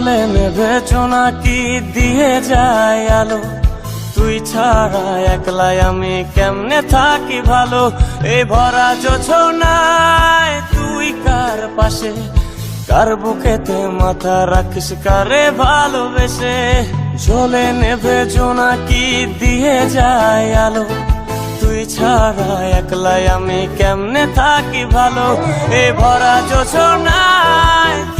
চলে নেবে কি দিয়ে যায় আলো? তুই ছাড়া একলাই আমি কেমনে থাকি ভালো? এই ভরা যোছনায় তুই কার পাশে? কার বুকেতে মাথা রাখিস কারে ভালোবেসে? চলে নেবে কি দিয়ে যায় আলো? তুই ছাড়া একলাই আমি কেমনে থাকি ভালো? এ ভরা যোছনায়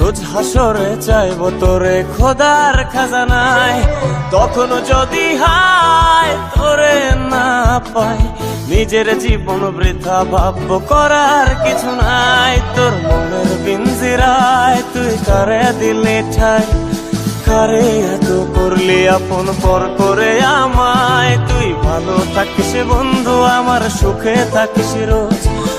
রোজ হাসরে চাইব তোরে খোদার খাজানায়। তখন যদি হায় তোরে না পাই। নিজের জীবন বৃথা ভাব্য করার কিছু নাই। তোর মনের বিঞ্জিরায় তুই কারে দিলে ঠাই? কারে এত করলি আপন পর করে আমায়? তুই ভালো থাকিস বন্ধু, আমার সুখে থাকিস রোজ।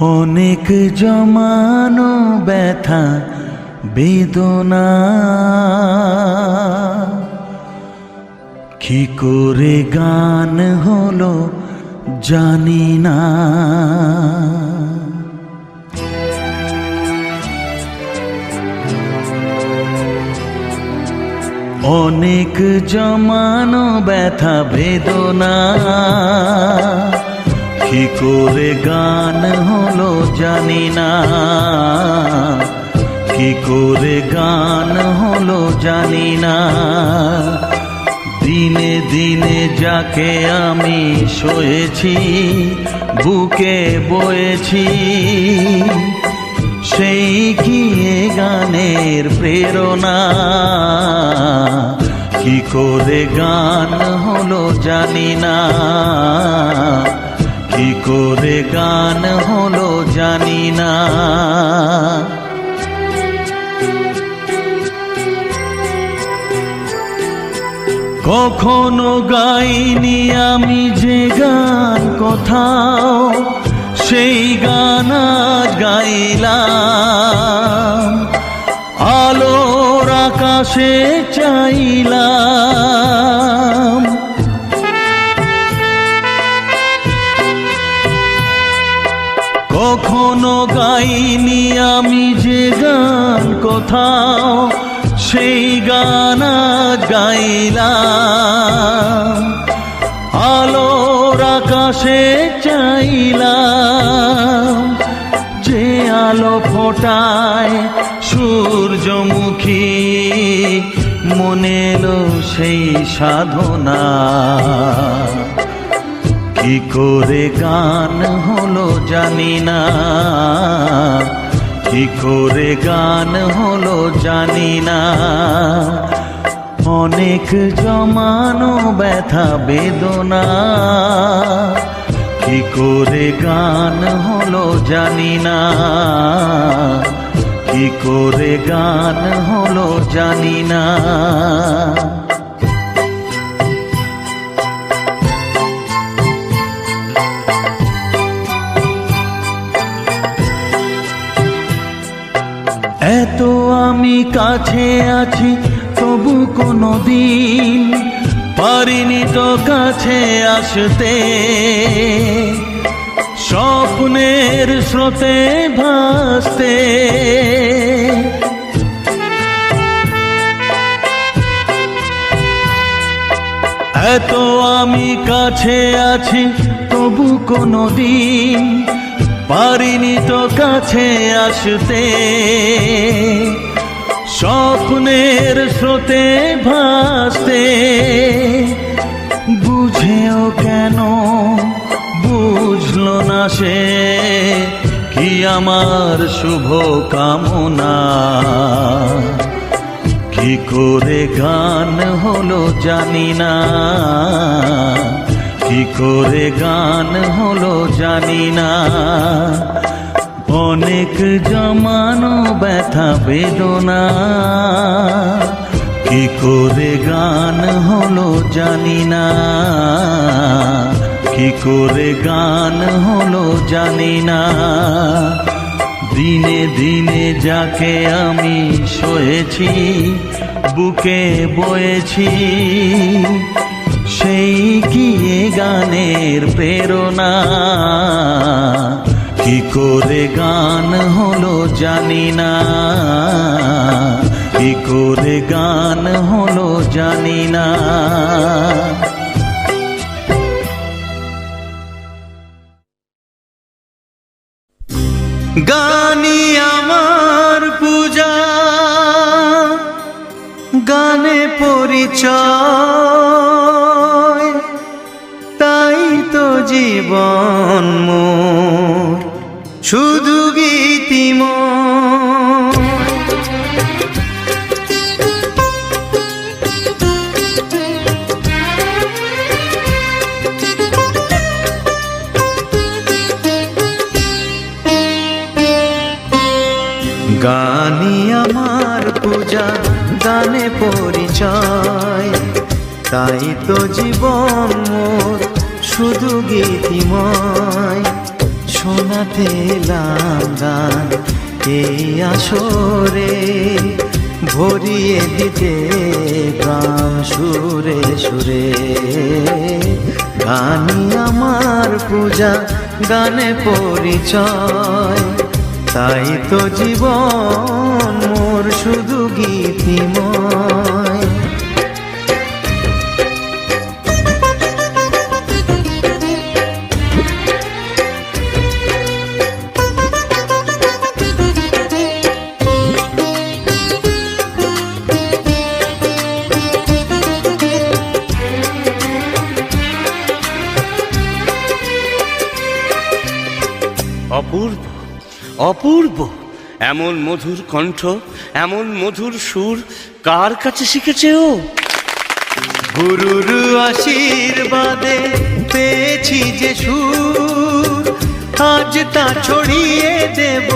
অনেক জমানো ব্যথা বেদনা। কি করে গান হলো জানি না। অনেক জমানো ব্যথা বেদনা। কি করে গান হলো জানি না। কি করে গান হলো জানি না। দিনে দিনে যাকে আমি শোয়েছি বুকে বয়েছি, সেই কি গানের প্রেরণা? কি করে গান হলো জানি না। করে গান হলো জানি না। কখনো গাইনি আমি যে গান কোথাও, সেই গান আজ গাইলাম। আলোর আকাশে চাইলাম কোথাও সেই গান গাইলাম। আলোর আকাশে চাইলাম যে আলো ফোটায় সূর্যমুখী মনে এলো সেই সাধনা। কি করে গান হলো জানি না। কি করে গান হলো জানি না। অনেক জমানো ব্যথা, বেদনা। কি করে গান হলো জানি না। কি করে গান হলো জানি না। এত আমি কাছে আছি, তবু কোনো দিন পারিনি তো কাছে আসতে। স্বপ্নের স্রোতে ভাসতে। এত আমি কাছে আছি, তবু কোনো দিন পারিনি তো কাছে আসতে। স্বপ্নের স্রোতে ভাসতে। বুঝেও কেন বুঝলো না সে? কি আমার শুভ কামনা? কি করে গান হলো জানি না। কি করে গান হলো জানি না। অনেক জমানো ব্যথা, বেদনা। কি করে গান হলো জানি না। কি করে গান হলো জানি না। দিনে দিনে যাকে আমি সয়েছি, বুকে বয়েছি সেই কি এ গানের প্রেরণা? কি করে গান হলো জানি না। কি করে গান হলো জানি না। গানি আমার পূজা, গানে পরিচয়। জীবন শুধু গীতিময় গানি আমার পূজা গানে পরিচয় তাই তো জীবন মোর। শুধু গীতিময়, শোনাতে গান। এই আসরে ভরিয়ে দিতে প্রাণ সুরে সুরে। গানি আমার পূজা, গানে পরিচয়। তাই তো জীবন মোর শুধু গীতিময়। অপূর্ব। এমন মধুর কণ্ঠ, এমন মধুর সুর, কার কাছে শিখেছে ও? গুরুর আশীর্বাদে পেয়েছি যে সুর, আজ তা ছড়িয়ে দেব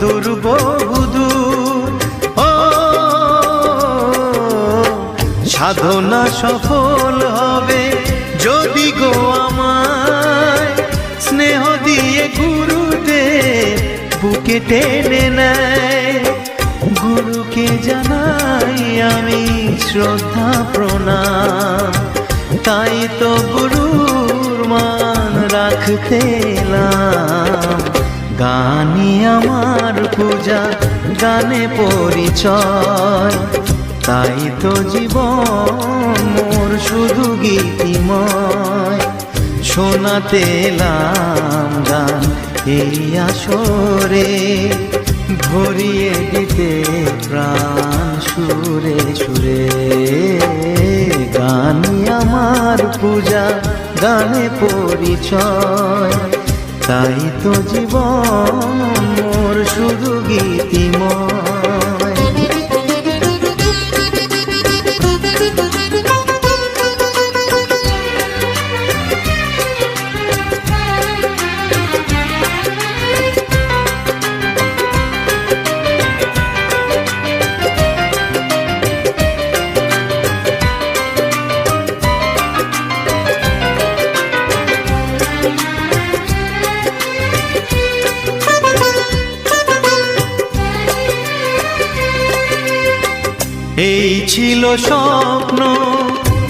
দুর্বহুদূর ও, সাধনা সফল হবে যদি গো বুকে টেনে নেয়। গুরুকে জানাই আমি শ্রদ্ধা প্রণাম। তাই তো গুরুর মান রাখতে গানই আমার পূজা, গানে পরিচয়। তাই তো জীবন মোর শুধু গীতিময়। শোনাতে গান। এই আসরে ভরিয়ে দিতে প্রাণ সুরে সুরে। গানি আমার পূজা, গানে পরিচয়। তাই তো জীবন মোর শুধু গীতিময়। এই ছিল স্বপ্ন,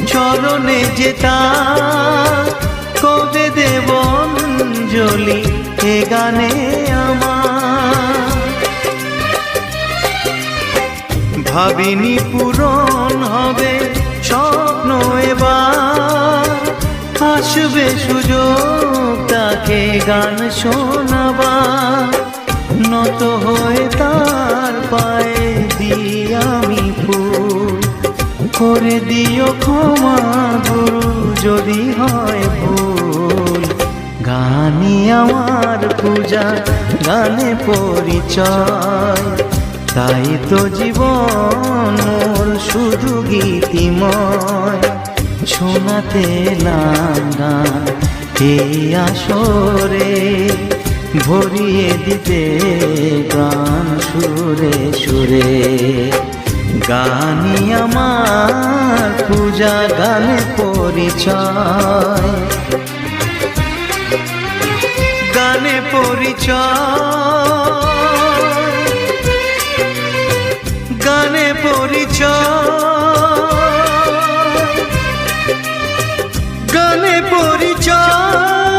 চরণে যেতা কবে দেব অঞ্জলি এ গানে আমার? ভাবিনি পূরণ হবে স্বপ্ন এবার। আসবে সুযোগ তাকে গান শোনাবা নত হয়ে তার পায়ে দিই আমি করে দিও ক্ষমা গুরু, যদি হয় ভুল। গানই আমার পূজা, গানে পরিচয়। তাই তো জীবন শুধু গীতিময়। শোনাতে এলাম গান এই আসরে ভরিয়ে দিতে গান সুরে সুরে। গানি আমার পূজা গানে পরিচয়। গানে পরিচয়। গানে পরিচয়। গানে পরিচয়।